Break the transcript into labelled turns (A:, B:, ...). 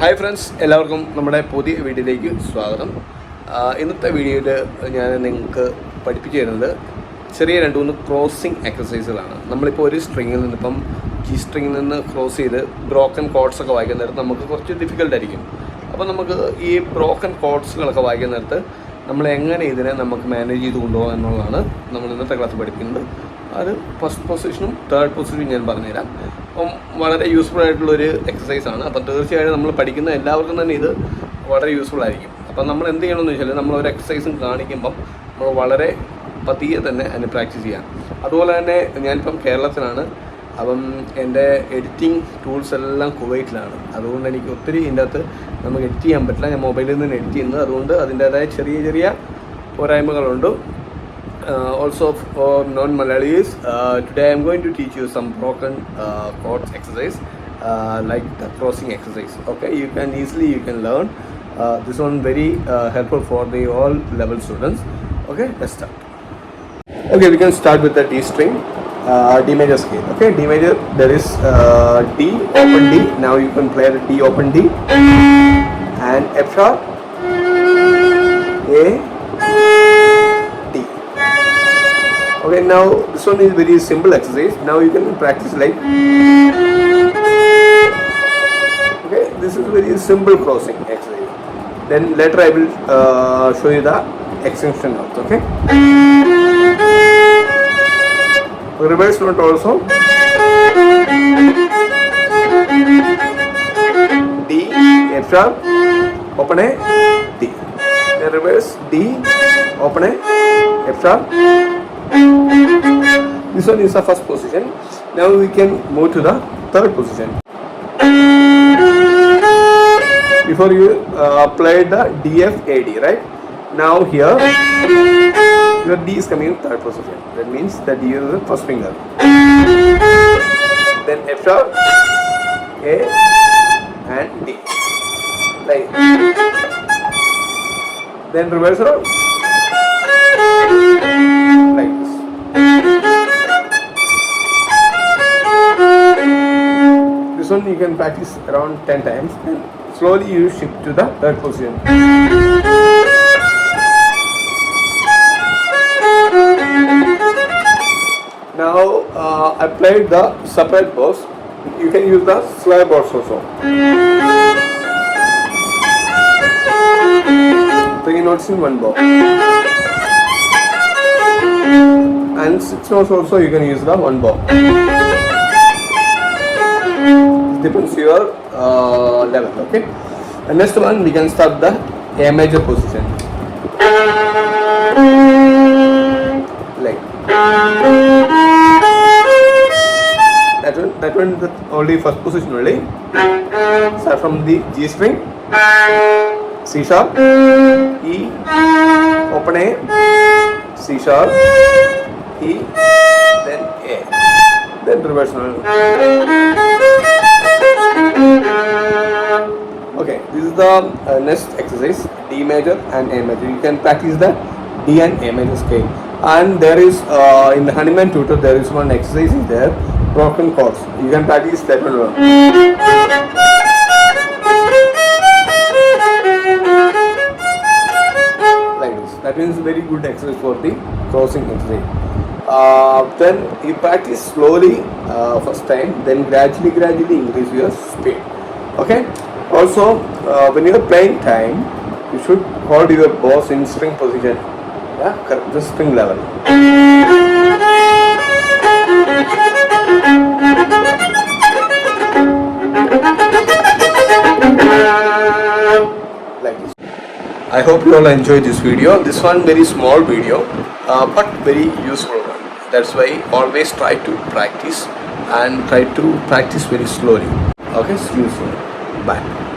A: Hi friends എല്ലാവർക്കും നമ്മുടെ പുതിയ വീഡിയോയിലേക്ക് സ്വാഗതം. ഇന്നത്തെ വീഡിയോയിൽ ഞാൻ നിങ്ങൾക്ക് പഠിപ്പിച്ചു തരുന്നത് ചെറിയ രണ്ട് മൂന്ന് ക്രോസിങ് എക്സസൈസുകളാണ് നമ്മളിപ്പോൾ ഒരു സ്ട്രിങ്ങിൽ നിന്ന് ഇപ്പം ജി സ്ട്രിങ്ങിൽ നിന്ന് ക്രോസ് ചെയ്ത് ബ്രോക്കൺ കോഡ്സ് ഒക്കെ വായിക്കുന്ന നേരത്ത് നമുക്ക് കുറച്ച് ഡിഫിക്കൽട്ട് ആയിരിക്കും. അപ്പോൾ നമുക്ക് ഈ ബ്രോക്കൺ കോഡ്സുകളൊക്കെ വായിക്കുന്ന നേരത്ത് നമ്മൾ എങ്ങനെ ഇതിനെ നമുക്ക് മാനേജ് ചെയ്ത് കൊണ്ടുപോകാം എന്നുള്ളതാണ് നമ്മൾ ഇന്നത്തെ ക്ലാസ് പഠിക്കുന്നത് അത് ഫസ്റ്റ് പൊസിഷനും തേർഡ് പൊസിഷനും ഞാൻ പറഞ്ഞുതരാം. അപ്പം വളരെ യൂസ്ഫുൾ ആയിട്ടുള്ളൊരു എക്സസൈസ് ആണ്. അപ്പം തീർച്ചയായിട്ടും നമ്മൾ പഠിക്കുന്ന എല്ലാവർക്കും തന്നെ ഇത് വളരെ യൂസ്ഫുൾ ആയിരിക്കും. അപ്പം നമ്മൾ എന്ത് ചെയ്യണമെന്ന് വെച്ചാൽ നമ്മൾ ഒരു എക്സസൈസും കാണിക്കുമ്പം നമ്മൾ വളരെ പതിയെ തന്നെ അതിന് പ്രാക്ടീസ് ചെയ്യാം. അതുപോലെ തന്നെ ഞാനിപ്പം കേരളത്തിലാണ്. അപ്പം എന്റെ എഡിറ്റിംഗ് ടൂൾസ് എല്ലാം കുവൈറ്റിലാണ്. അതുകൊണ്ട് എനിക്ക് ഒത്തിരി ഇതിന്റെ അകത്ത് നമുക്ക് എഡിറ്റ് ചെയ്യാൻ പറ്റില്ല. ഞാൻ മൊബൈലിൽ നിന്ന് എഡിറ്റ് ചെയ്യുന്നത്. അതുകൊണ്ട് അതിന്റേതായ ചെറിയ ചെറിയ പോരായ്മകളുണ്ട്. Uh, also for non-Malayalis, uh, today I'm going to teach you some broken uh, chords exercise, uh, like the crossing exercise. Okay, you can easily you can learn. Uh, this one very uh, helpful for the all level students. Okay, let's start. Okay, we can start with the D string, uh, D major scale. Okay, D major there is uh, D open D. Now you can play the D open D and F sharp, A, Okay, now this one is very simple exercise. Now you can practice like. Okay, this is very simple crossing exercise. Then later I will uh, show you the extension notes. Okay. Reverse note also. D, F sharp, open A, D. Then reverse D, open A, F sharp, this one is the first position. Now we can move to the third position. Before you uh, the DFAD, right? Now here, your D is coming in third position. That means that D is the first finger. Then F sharp, A, and D. Like. Then reversal. One you can practice around 10 times and slowly you shift to the third position. Now uh, I played the separate bows. You can use the slide bows also. Three notes in one bow. And six notes also you can use the one bow. Depends your uh, level okay? And next one we can start the A major position. Like that one that one the only first position only. Start from the G string C sharp E open A C sharp E then A. Then reverse the uh, next exercise D major and A major. You can practice the D and A major scale. And there is uh, in the Honeyman tutor there is one exercise is there broken chords. You can practice that one. That means very good exercise for the crossing exercise. Uh, then you practice slowly uh, first time, then gradually, gradually increase your speed. Okay. Also, uh, when you are playing time, you should hold your boss in string position. Yeah, the string level. Like this. I hope you all enjoyed this video. This one very small video, uh, but very useful one. That's why always try to practice and try to practice very slowly. Okay, see you soon. Bye.